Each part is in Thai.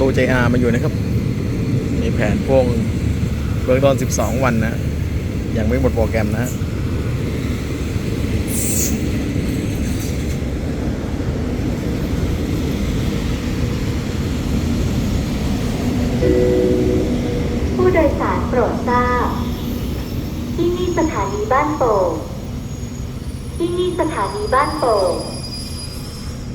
ตู JR มาอยู่นะครับ มีแผนพ่วงเบื้องต้น 12 วันนะ ยังไม่หมดโปรแกรมนะผู้โดยสารโปรดทราบ ที่นี่สถานีบ้านโป่งที่นี่สถานีบ้านโป่ง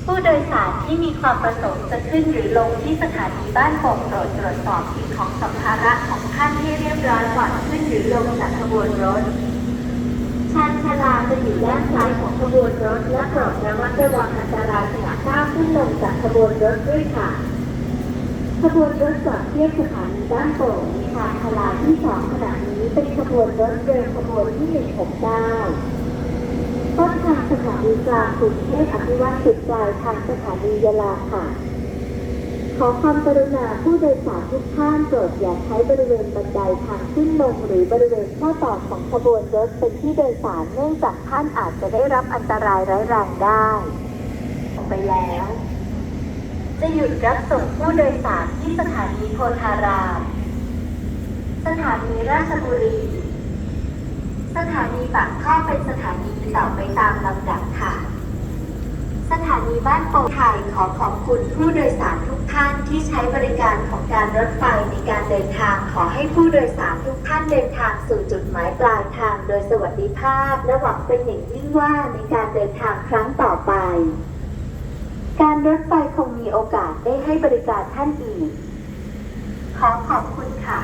ผู้โดยสารที่มีความประสงค์จะขึ้นหรือลงที่สถานีบ้านโป่งโปรดตรวจสอบสิ่งของสัมภาระของท่านให้เรียบร้อยก่อนขึ้นหรือลงจากขบวนรถชานชาลาจะอยู่ด้านซ้ายของขบวนรถและโปรดระมัดระวังอันตรายขณะก้าวขึ้นลงจากขบวนรถด้วยค่ะ ขบวนรถจอดเทียบสถานีบ้านโป่งชานชาลาที่สองขณะนี้เป็นขบวนรถเร็วขบวนที่169ต้น ทางสถานีกลางกรุงเทพอภิวัตจุดปลายทางสถานียะลาค่ะ ขอความกรุณาผู้โดยสารทุกท่านโปรดอย่าใช้บริเวณบันไดทางขึ้นลงหรือบริเวณข้อต่อของขบวนรถเป็นที่โดยสารเนื่องจากท่านอาจจะได้รับอันตรายร้ายแรงได้ ไปแล้ว จะหยุดรับส่งผู้โดยสารที่สถานีโพธาราม สถานีราชบุรี สถานีปากท่อเป็นสถานีต่อไปตามลำดับค่ะ สถานีบ้านโป่งไทยขอขอบคุณผู้โดยสารทุกท่านที่ใช้บริการของการรถไฟในการเดินทางขอให้ผู้โดยสารทุกท่านเดินทางสู่จุดหมายปลายทางโดยสวัสดิภาพ และหวังเป็นอย่างยิ่งว่าในการเดินทางครั้งต่อไป การรถไฟคงมีโอกาสได้ให้บริการท่านอีก ขอขอบคุณค่ะ